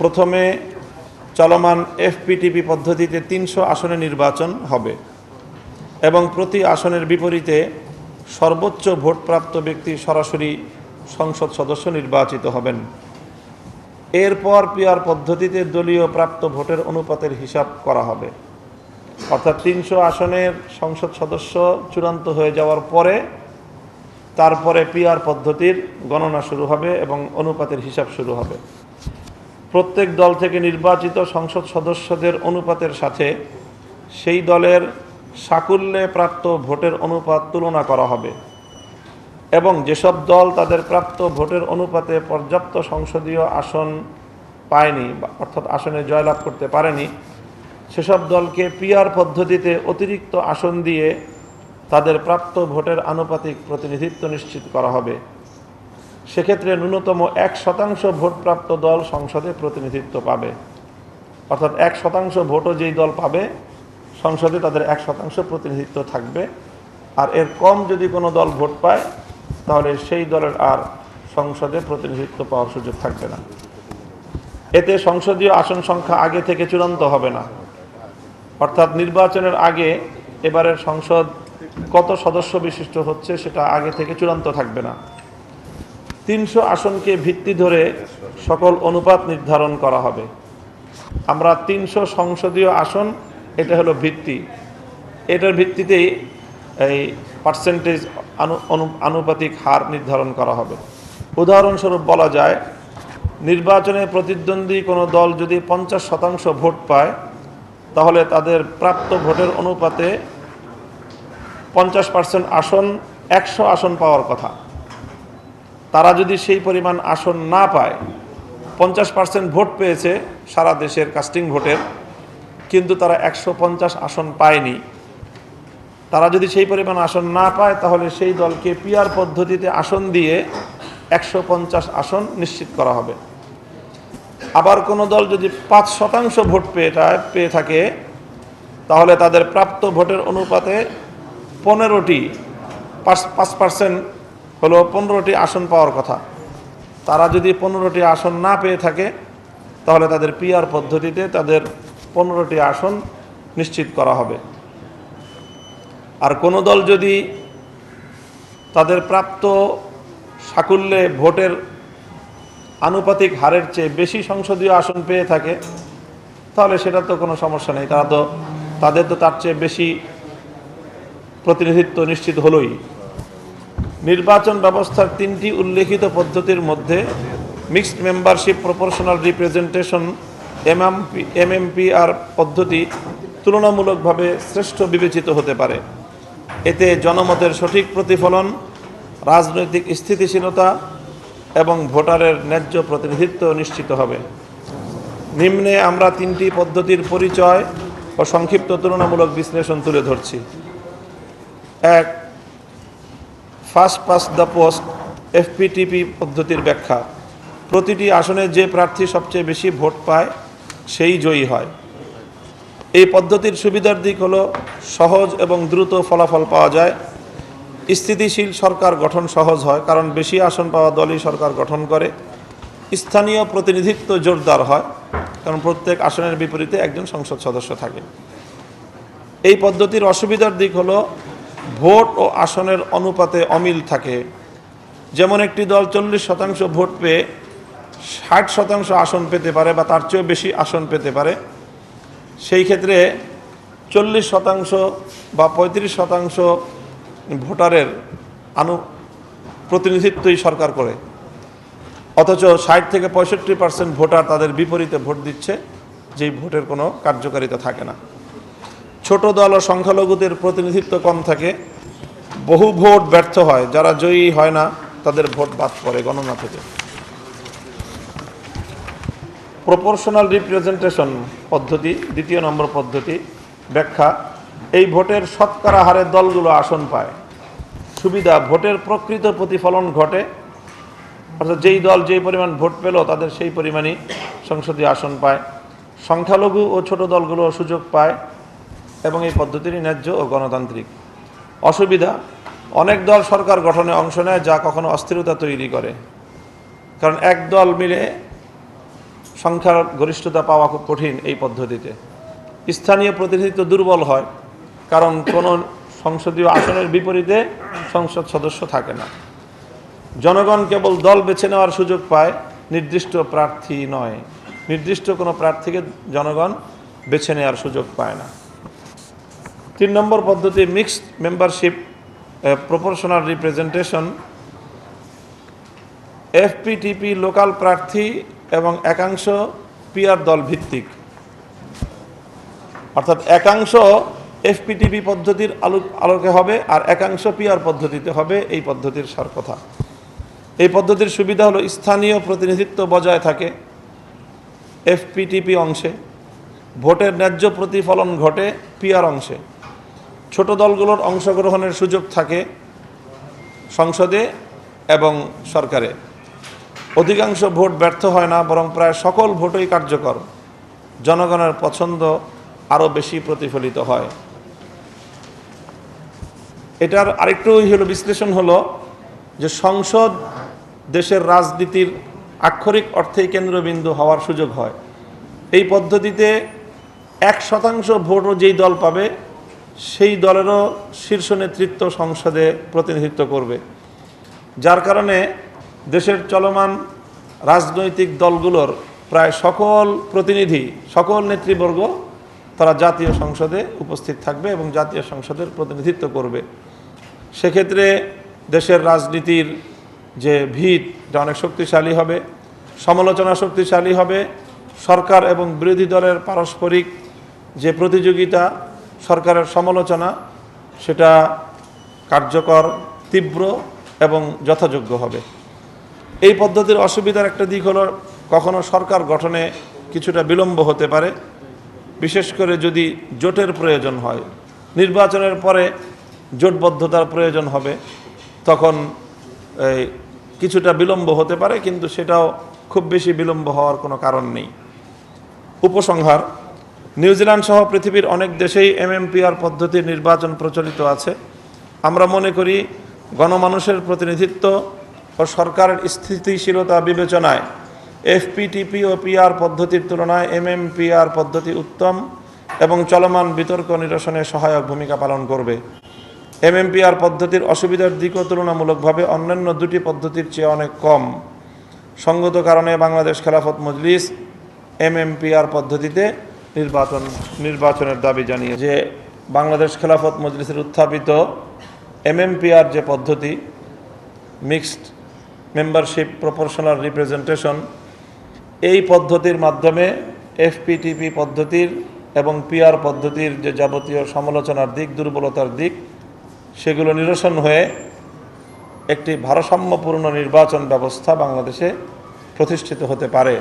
প্রথমে চলমান এফপিটিপি পদ্ধতিতে তিনশো আসনে নির্বাচন হবে এবং প্রতি আসনের বিপরীতে সর্বোচ্চ ভোটপ্রাপ্ত ব্যক্তি সরাসরি সংসদ সদস্য নির্বাচিত হবেন। এরপর পিআর পদ্ধতিতে দলীয় প্রাপ্ত ভোটের অনুপাতের হিসাব করা হবে। অর্থাৎ তিনশো আসনের সংসদ সদস্য চূড়ান্ত হয়ে যাওয়ার পরে তারপরে পিআর পদ্ধতির গণনা শুরু হবে এবং অনুপাতের হিসাব শুরু হবে। প্রত্যেক দল থেকে নির্বাচিত সংসদ সদস্যদের অনুপাতের সাথে সেই দলের সাকুল্যে প্রাপ্ত ভোটের অনুপাত তুলনা করা হবে। এবং যেসব দল তাদের প্রাপ্ত ভোটের অনুপাতে পর্যাপ্ত সংসদীয় আসন পায়নি অর্থাৎ আসনে জয়লাভ করতে পারেনি, সেসব দলকে পিআর পদ্ধতিতে অতিরিক্ত আসন দিয়ে তাদের প্রাপ্ত ভোটের আনুপাতিক প্রতিনিধিত্ব নিশ্চিত করা হবে। সেক্ষেত্রে ন্যূনতম এক শতাংশ ভোটপ্রাপ্ত দল সংসদে প্রতিনিধিত্ব পাবে। অর্থাৎ এক শতাংশ ভোটও যেই দল পাবে, সংসদে তাদের এক শতাংশ প্রতিনিধিত্ব থাকবে। আর এর কম যদি কোনো দল ভোট পায়, তাহলে সেই দলের আর সংসদে প্রতিনিধিত্ব পাওয়ার সুযোগ থাকবে না। এতে সংসদীয় আসন সংখ্যা আগে থেকে চূড়ান্ত হবে না। অর্থাৎ নির্বাচনের আগে এবারের সংসদ কত সদস্য বিশিষ্ট হচ্ছে সেটা আগে থেকে চূড়ান্ত থাকবে না। তিনশো আসনকে ভিত্তি ধরে সকল অনুপাত নির্ধারণ করা হবে। আমরা তিনশো সংসদীয় আসন, এটা হলো ভিত্তি। এটার ভিত্তিতেই এই পার্সেন্টেজ আনুপাতিক হার নির্ধারণ করা হবে। উদাহরণস্বরূপ বলা যায়, নির্বাচনে প্রতিদ্বন্দ্বী কোনো দল যদি পঞ্চাশ শতাংশ ভোট পায়, তাহলে তাদের প্রাপ্ত ভোটের অনুপাতে পঞ্চাশ পার্সেন্ট আসন, একশো আসন পাওয়ার কথা। তারা যদি সেই পরিমাণ আসন না পায়, পঞ্চাশ পার্সেন্ট ভোট পেয়েছে সারা দেশের কাস্টিং ভোটের, কিন্তু তারা একশো পঞ্চাশ আসন পায়নি। তারা যদি সেই পরিমাণ আসন না পায়, তাহলে সেই দলকে পিআর পদ্ধতিতে আসন দিয়ে একশো পঞ্চাশ আসন নিশ্চিত করা হবে। আবার কোনো দল যদি পাঁচ শতাংশ ভোট পেয়ে পেয়ে থাকে, তাহলে তাদের প্রাপ্ত ভোটের অনুপাতে পনেরোটি পাঁচ পাঁচ পার্সেন্ট হলো পনেরোটি আসন পাওয়ার কথা। তারা যদি পনেরোটি আসন না পেয়ে থাকে, তাহলে তাদের পিআর পদ্ধতিতে তাদের পনেরোটি আসন নিশ্চিত করা হবে। আর কোনো দল যদি তাদের প্রাপ্ত সাকুল্যে ভোটের আনুপাতিক হারের চেয়ে বেশি সংসদীয় আসন পেয়ে থাকে, তাহলে সেটা তো কোনো সমস্যা নেই। তারা তো, তাদের তো তার চেয়ে বেশি প্রতিনিধিত্ব নিশ্চিত হলোই। নির্বাচন ব্যবস্থার তিনটি উল্লেখিত পদ্ধতির মধ্যে mixed membership proportional representation MMP MMPR পদ্ধতি তুলনামূলকভাবে শ্রেষ্ঠ বিবেচিত হতে পারে। এতে জনমতের সঠিক প্রতিফলন, রাজনৈতিক স্থিতিশীলতা এবং ভোটারের ন্যায্য প্রতিনিধিত্ব নিশ্চিত হবে। নিম্নে আমরা তিনটি পদ্ধতির পরিচয় ও সংক্ষিপ্ত তুলনামূলক বিশ্লেষণ তুলে ধরছি। এক first past the post FPTP পদ্ধতির ব্যাখ্যা। প্রতিটি আসনে যে প্রার্থী সবচেয়ে বেশি ভোট পায়, সেই জয়ী হয়। এই পদ্ধতির সুবিধার দিক হলো সহজ এবং দ্রুত ফলাফল পাওয়া যায়। স্থিতিশীল সরকার গঠন সহজ হয়, কারণ বেশি আসন পাওয়া দলই সরকার গঠন করে। স্থানীয় প্রতিনিধিত্ব জোরদার হয়, কারণ প্রত্যেক আসনের বিপরীতে একজন সংসদ সদস্য থাকে। এই পদ্ধতির অসুবিধার দিক হলো ভোট ও আসনের অনুপাতে অমিল থাকে। যেমন একটি দল চল্লিশ শতাংশ ভোট পেয়ে ষাট শতাংশ আসন পেতে পারে বা তার চেয়েও বেশি আসন পেতে পারে। সেই ক্ষেত্রে চল্লিশ শতাংশ বা পঁয়ত্রিশ শতাংশ ভোটারের আনু প্রতিনিধিত্বই সরকার করে। অথচ ষাট থেকে পঁয়ষট্টি পার্সেন্ট ভোটার তাদের বিপরীতে ভোট দিচ্ছে, যেই ভোটের কোনো কার্যকারিতা থাকে না। ছোট দল ও সংখ্যালঘুদের প্রতিনিধিত্ব কম থাকে। বহু ভোট ব্যর্থ হয়, যারা জয়ী হয় না, তাদের ভোট বাদ পড়ে গণনা থেকে। প্রপোর্শনাল রিপ্রেজেন্টেশন পদ্ধতি, দ্বিতীয় নম্বর পদ্ধতি, ব্যাখ্যা। এই ভোটের শতকরা হারে দলগুলো আসন পায়। সুবিধা, ভোটের প্রকৃত প্রতিফলন ঘটে। অর্থাৎ যেই দল যেই পরিমাণ ভোট পেল, তাদের সেই পরিমাণই সংসদীয় আসন পায়। সংখ্যালঘু ও ছোট দলগুলো সুযোগ পায়। এবং এই পদ্ধতিটি ন্যায্য ও গণতান্ত্রিক। অসুবিধা, অনেক দল সরকার গঠনে অংশ নেয় যা কখনো অস্থিরতা তৈরি করে। কারণ এক দল মিলে সংখ্যার গরিষ্ঠতা পাওয়া খুব কঠিন এই পদ্ধতিতে। স্থানীয় প্রতিনিধিত্ব দুর্বল হয়, কারণ কোনো সংসদীয় আসনের বিপরীতে সংসদ সদস্য থাকে না। জনগণ কেবল দল বেছে নেওয়ার সুযোগ পায়, নির্দিষ্ট প্রার্থী নয়। নির্দিষ্ট কোনো প্রার্থীকে জনগণ বেছে নেওয়ার সুযোগ পায় না। তিন নম্বর পদ্ধতি mixed membership proportional representation FPTP local প্রার্থী এবং একাংশ পিআর দল ভিত্তিক। অর্থাৎ একাংশ এফপিটিপি পদ্ধতির আলোক আলোকে হবে আর একাংশ পিআর পদ্ধতিতে হবে, এই পদ্ধতির সার কথা। এই পদ্ধতির সুবিধা হলো স্থানীয় প্রতিনিধিত্ব বজায় থাকে এফপিটিপি অংশে, ভোটের ন্যায্য প্রতিফলন ঘটে পিআর অংশে। ছোট দলগুলোর অংশগ্রহণের সুযোগ থাকে সংসদে এবং সরকারে। অধিকাংশ ভোট ব্যর্থ হয় না, বরং প্রায় সকল ভোটই কার্যকর। জনগণের পছন্দ আরও বেশি প্রতিফলিত হয়। এটার আরেকটু হলো, বিশ্লেষণ হলো যে সংসদ দেশের রাজনীতির আক্ষরিক অর্থেই কেন্দ্রবিন্দু হওয়ার সুযোগ হয়। এই পদ্ধতিতে এক শতাংশ ভোটও যেই দল পাবে সেই দলেরও শীর্ষ নেতৃত্ব সংসদে প্রতিনিধিত্ব করবে। যার কারণে দেশের চলমান রাজনৈতিক দলগুলোর প্রায় সকল প্রতিনিধি, সকল নেতৃবর্গ তারা জাতীয় সংসদে উপস্থিত থাকবে এবং জাতীয় সংসদের প্রতিনিধিত্ব করবে। সেক্ষেত্রে দেশের রাজনীতির যে ভিত, এটা অনেক শক্তিশালী হবে, সমালোচনা শক্তিশালী হবে, সরকার এবং বিরোধী দলের পারস্পরিক যে প্রতিযোগিতা সরকারের সমালোচনা, সেটা কার্যকর, তীব্র এবং যথাযোগ্য হবে। এই পদ্ধতির অসুবিধার একটা দিক হলো, কখনো সরকার গঠনে কিছুটা বিলম্ব হতে পারে। বিশেষ করে যদি জোটের প্রয়োজন হয়, নির্বাচনের পরে জোটবদ্ধতার প্রয়োজন হবে, তখন কিছুটা বিলম্ব হতে পারে, কিন্তু সেটাও খুব বেশি বিলম্ব হওয়ার কোনো কারণ নেই। উপসংহার নিউজিল্যান্ড সহ পৃথিবীর অনেক দেশেই এমএমপিআর পদ্ধতির নির্বাচন প্রচলিত আছে। আমরা মনে করি গণমানুষের প্রতিনিধিত্ব ও সরকারের স্থিতিশীলতা বিবেচনায় এফপিটিপি ও পিআর পদ্ধতির তুলনায় এমএমপিআর পদ্ধতি উত্তম এবং চলমান বিতর্ক নিরসনে সহায়ক ভূমিকা পালন করবে। এমএমপিআর পদ্ধতির অসুবিধার দিকও তুলনামূলকভাবে অন্যান্য দুটি পদ্ধতির চেয়ে অনেক কম। সঙ্গত কারণে বাংলাদেশ খেলাফত মজলিস এমএমপিআর পদ্ধতিতে নির্বাচন, নির্বাচনের দাবি জানিয়ে যে বাংলাদেশ খেলাফত মজলিসের উত্থাপিত এমএমপিআর যে পদ্ধতি, মিক্সড মেম্বারশিপ প্রপোর্শনাল রিপ্রেজেন্টেশন, এই পদ্ধতির মাধ্যমে এফপিটিপি পদ্ধতির এবং পিআর পদ্ধতির যে যাবতীয় সমালোচনার দিক, দুর্বলতার দিক, সেগুলো নিরসন হয়ে একটি ভারসাম্যপূর্ণ নির্বাচন ব্যবস্থা বাংলাদেশে প্রতিষ্ঠিত হতে পারে।